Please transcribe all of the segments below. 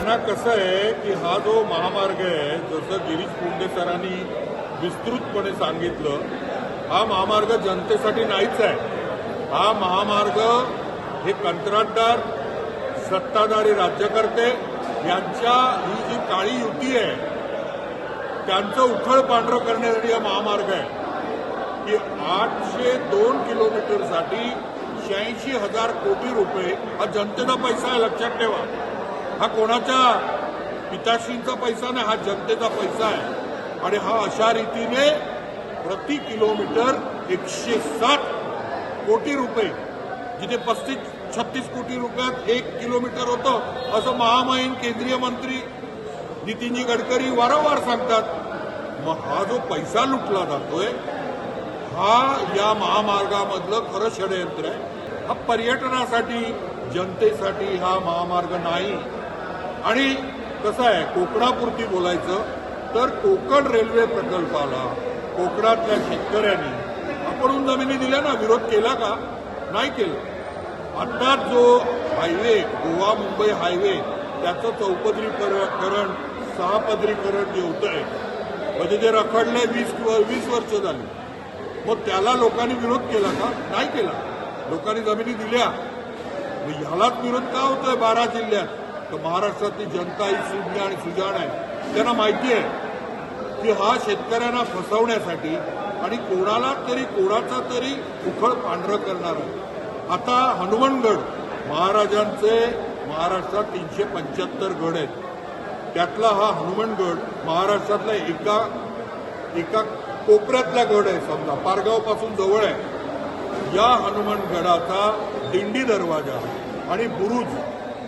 त्यांना कसं आहे की हा जो महामार्ग आहे जसं गिरीश पुंडे सरांनी विस्तृतपणे सांगितलं हा महामार्ग जनतेसाठी नाहीच आहे. हा महामार्ग हे कंत्राटदार सत्ताधारी राज्यकर्ते यांच्या ही जी काळी युती आहे त्यांचं उथळ पांढरं करण्यासाठी हा महामार्ग आहे. की आठशे दोन किलोमीटरसाठी शहाऐंशी हजार कोटी रुपये हा जनतेचा पैसा आहे लक्षात ठेवा. हा कोणाच्या पिताश्रींचा पैसा नाही हा जनतेचा पैसा आहे. आणि हा अशा रीतीने प्रति किलोमीटर एकशे साठ कोटी रुपये जिथे पस्तीस छत्तीस कोटी रुपयात एक किलोमीटर होतं असं महामाईन केंद्रीय मंत्री नितीनजी गडकरी वारंवार सांगतात मग हा जो पैसा लुटला जातोय हा या महामार्गामधलं खरं षडयंत्र आहे. हा पर्यटनासाठी जनतेसाठी हा महामार्ग नाही. आणि कसं आहे कोकणापुरती बोलायचं तर कोकण रेल्वे प्रकल्पाला कोकणातल्या शेतकऱ्यांनी आपण जमिनी दिल्या ना विरोध केला का? नाही केला. आता जो हायवे गोवा मुंबई हायवे त्याचं चौपदरीकरण सहापदरीकरण जे होत आहे म्हणजे जे रखडलंय वीस वीस वर्ष झाली मग त्याला लोकांनी विरोध केला का? नाही केला. लोकांनी जमिनी दिल्या. मग ह्यालाच विरोध का होतोय बारा जिल्ह्यात? तर महाराष्ट्रातली जनता ही सुज्ञ आणि सुजाण आहे. त्यांना माहिती आहे की हा शेतकऱ्यांना फसवण्यासाठी आणि कोणाला तरी कोणाचा तरी उखळ पांढरं करणार आहे. आता हनुमानगड महाराजांचे महाराष्ट्रात तीनशे पंच्याहत्तर गड आहेत. त्यातला हा हनुमानगड महाराष्ट्रातला एका एका कोपऱ्यातला गड आहे समजा पारगावपासून जवळ आहे. या हनुमानगडाचा दिंडी दरवाजा आणि बुरुज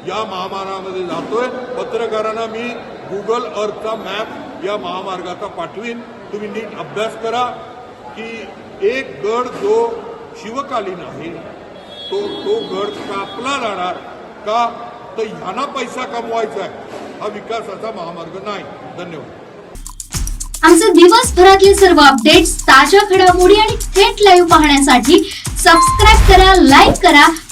या महामार्गामध्ये जातोय. पत्रकारांना मी गुगल अर्थचा मॅप या महामार्गाचा पाठवीन. तुम्ही नीट अभ्यास करा की एक गड जो शिवकालीन आहे तो तो गड कापला जाणार का? तर ह्यांना पैसा कमवायचा आहे. हा विकासाचा महामार्ग नाही. धन्यवाद. आमचे दिवसभरातले सर्व अपडेट्स ताज्या घडामोडी आणि थेट लाईव्ह पाहण्यासाठी सबस्क्राईब करा लाईक करा